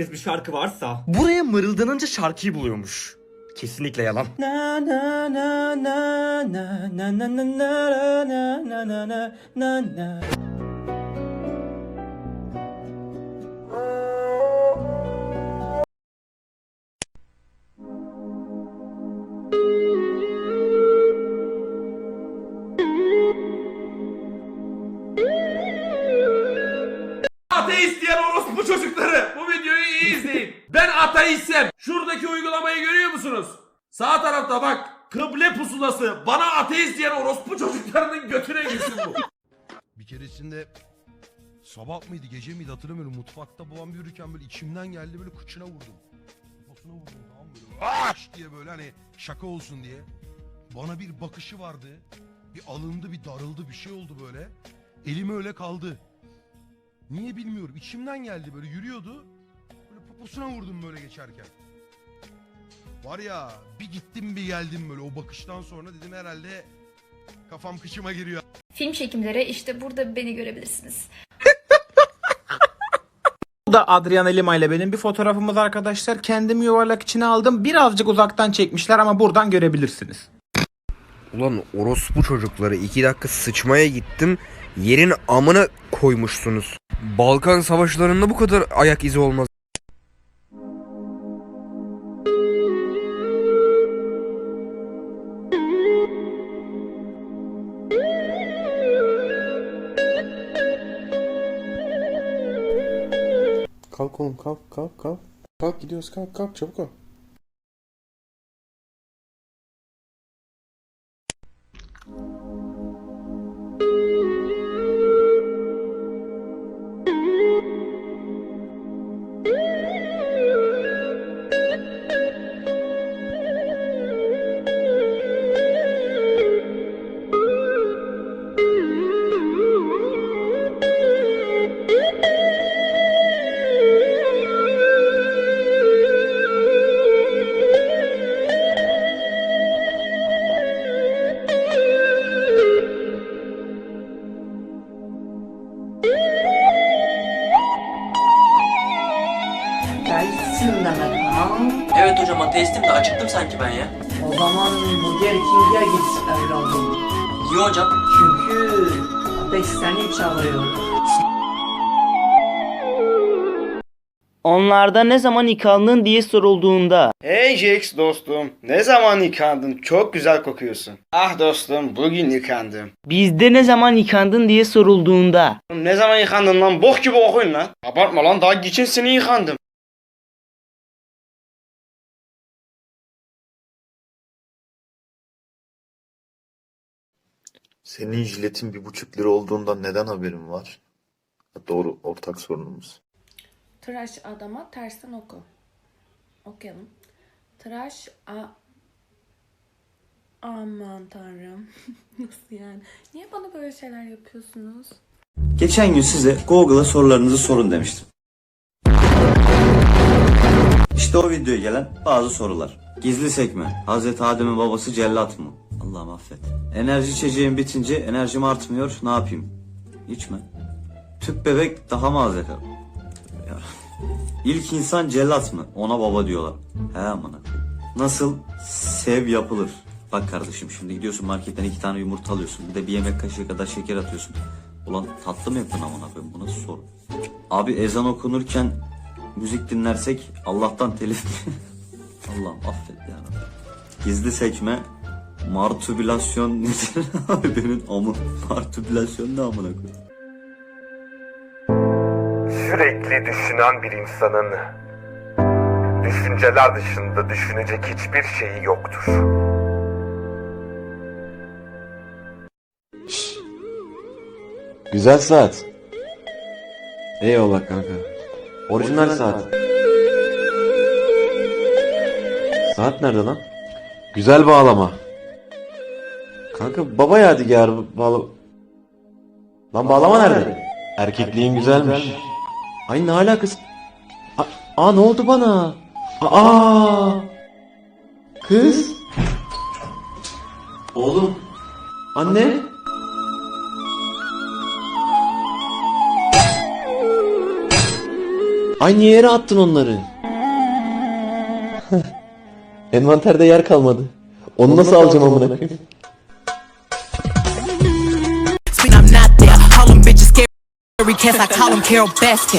bir şarkı varsa. Buraya mırıldanınca şarkıyı buluyormuş. Kesinlikle yalan. Na na na na na na na na na na na na na iyi izleyin. Ben ateistim. Şuradaki uygulamayı görüyor musunuz? Sağ tarafta bak kıble pusulası. Bana ateist diyen orospu çocuklarının götüne gitsin bu. Bir keresinde sabah mıydı gece miydi hatırlamıyorum mutfakta babam yürürken böyle içimden geldi böyle kıçına vurdum. Kafasına vurdum tamam böyle aş diye böyle hani şaka olsun diye. Bana bir bakışı vardı. Bir alındı bir darıldı bir şey oldu böyle. Elime öyle kaldı. Niye bilmiyorum içimden geldi böyle yürüyordu. Böyle poposuna vurdum böyle geçerken. Var ya bir gittim bir geldim böyle o bakıştan sonra dedim herhalde kafam kıçıma giriyor. Film çekimleri işte burada beni görebilirsiniz. Bu da Adriana Lima ile benim bir fotoğrafımız arkadaşlar. Kendimi yuvarlak içine aldım. Birazcık uzaktan çekmişler ama buradan görebilirsiniz. Ulan orospu çocukları iki dakika sıçmaya gittim. Yerin amına koymuşsunuz. Balkan savaşlarında bu kadar ayak izi olmaz. Kalk oğlum kalk kalk kalk. Kalk gidiyoruz kalk kalk çabuk ol. Gelsin demek ha. Evet hocam ateistim de acıktım sanki ben ya. O zaman burger king'e git evladım. Niye hocam? Çünkü ateş seni çağırıyor. Onlarda ne zaman yıkandın diye sorulduğunda Hey Jax dostum. Ne zaman yıkandın? Çok güzel kokuyorsun. Ah dostum bugün yıkandım. bizde ne zaman yıkandın diye sorulduğunda Ne zaman yıkandın lan? Bok gibi okuyun lan. Abartma lan daha geçen sene yıkandım. Senin jiletin bir buçuk lira olduğundan neden haberin var? Doğru ortak sorunumuz. Tıraş adama tersten oku. Okuyalım. Tıraş a... Aman tanrım. Nasıl yani? Niye bana böyle şeyler yapıyorsunuz? Geçen gün size Google'a sorularınızı sorun demiştim. İşte o videoya gelen bazı sorular. Gizli sekme. Hazreti Adem'in babası cellat mı? Allah'ım affet. Enerji içeceğim bitince enerjim artmıyor. Ne yapayım? İçme. Tüp bebek daha mı az yakar? Ya. İlk insan cellat mı? Ona baba diyorlar. He amına. Nasıl sev yapılır? Bak kardeşim şimdi gidiyorsun marketten iki tane yumurta alıyorsun. Bir de bir yemek kaşığı kadar şeker atıyorsun. Ulan tatlı mı yapın amına koyayım? Bu nasıl soru? Abi ezan okunurken müzik dinlersek Allah'tan telif. Allah'ım affet ya. Gizli sekme martübülasyon nedir? Abi benim amı martübülasyon ne amına koyayım? Sürekli düşünen bir insanın düşünceler dışında düşünecek hiçbir şeyi yoktur. Güzel saat. Eyvallah kanka. Orijinal saat. Saat nerede lan? Güzel bağlama. Kanka baba yadigarı bağla... Lan bağlama nerede? Erkekliğin güzelmiş. Ay ne alakası? A- Aa ne oldu bana? Aa! Kız? Oğlum. Anne? Aynı yere attın onları. Envanterde yer kalmadı. Onu nasıl alacağım amına koyayım? Test. I call him Carol Baskin.